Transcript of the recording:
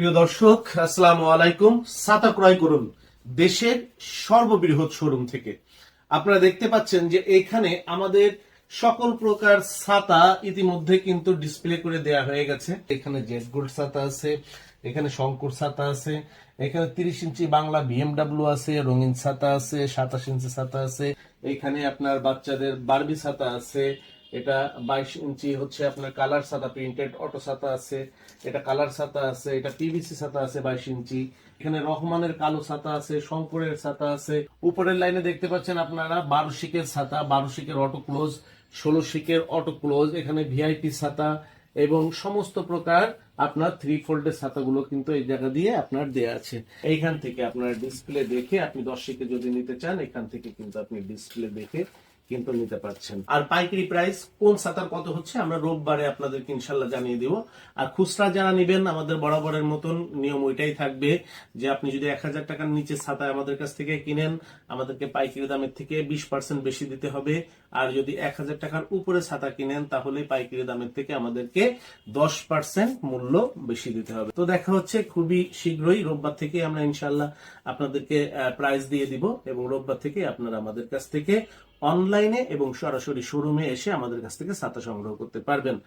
প্রিয় দর্শক, আসসালামু আলাইকুম। ছাতা ক্রয় করুন দেশের সর্ববৃহৎ শোরুম থেকে। আপনারা দেখতে পাচ্ছেন যে এখানে আমাদের সকল প্রকার ছাতা ইতিমধ্যে কিন্তু ডিসপ্লে করে দেয়া হয়ে গেছে। এখানে জেড গোল্ড ছাতা আছে, এখানে শঙ্কর ছাতা আছে, এখানে তিরিশ ইঞ্চি বাংলা বিএমডাব্লিউ আছে, রঙিন ছাতা আছে, সাতাশ ইঞ্চি ছাতা আছে, এখানে আপনার বাচ্চাদের বারবি ছাতা আছে এটা বাইশ ইঞ্চি হচ্ছে আপনার কালার ছাতা প্রিন্টেড অটো ছাতা আছে, এটা কালার ছাতা আছে, এটা পিভিসি ছাতা আছে বাইশ ইঞ্চি। এখানে রহমানের কালো ছাতা আছে, শঙ্করের ছাতা আছে। উপরের লাইনে দেখতে পাচ্ছেন আপনারা বারো শিকের ছাতা বারো শিকের অটো ক্লোজ ষোলো শিকের অটো ক্লোজ এখানে ভিআইপি ছাতা এবং সমস্ত প্রকার আপনার থ্রি ফোল্ডের ছাতাগুলো কিন্তু এই জায়গা দিয়ে আপনার দেয়া আছে। এইখান থেকে আপনার ডিসপ্লে দেখে আপনি দশ শিকে যদি নিতে চান, এখান থেকে কিন্তু আপনি ডিসপ্লে দেখে কিন্তু নিতে পারছেন। আর পাইকারি প্রাইস কোন ছাতার কত হচ্ছে, আমরা রোববারে আপনাদেরকে ইনশাল্লাহ জানিয়ে দিব। আর খুচরা যারা নেবেন, আমাদের বরাবরের মতন নিয়ম ওইটাই থাকবে যে আপনি যদি এক হাজার টাকার নিচে ছাতা আমাদের কাছ থেকে কিনেন, আমাদেরকে পাইকারি দামের থেকে বিশ পার্সেন্ট বেশি দিতে হবে। আর যদি এক হাজার টাকার উপরে ছাতা কিনেন, তাহলে পাইকারি দামের থেকে আমাদেরকে দশ পার্সেন্ট মূল্য বেশি দিতে হবে। তো দেখা হচ্ছে খুবই শীঘ্রই, রোববার থেকে আমরা ইনশাল্লাহ আপনাদেরকে প্রাইস দিয়ে দিব এবং রোববার থেকে আপনারা আমাদের কাছ থেকে অনলাইনে এবং সরাসরি শোরুমে এসে আমাদের কাছ থেকে ছাতা সংগ্রহ করতে পারবেন।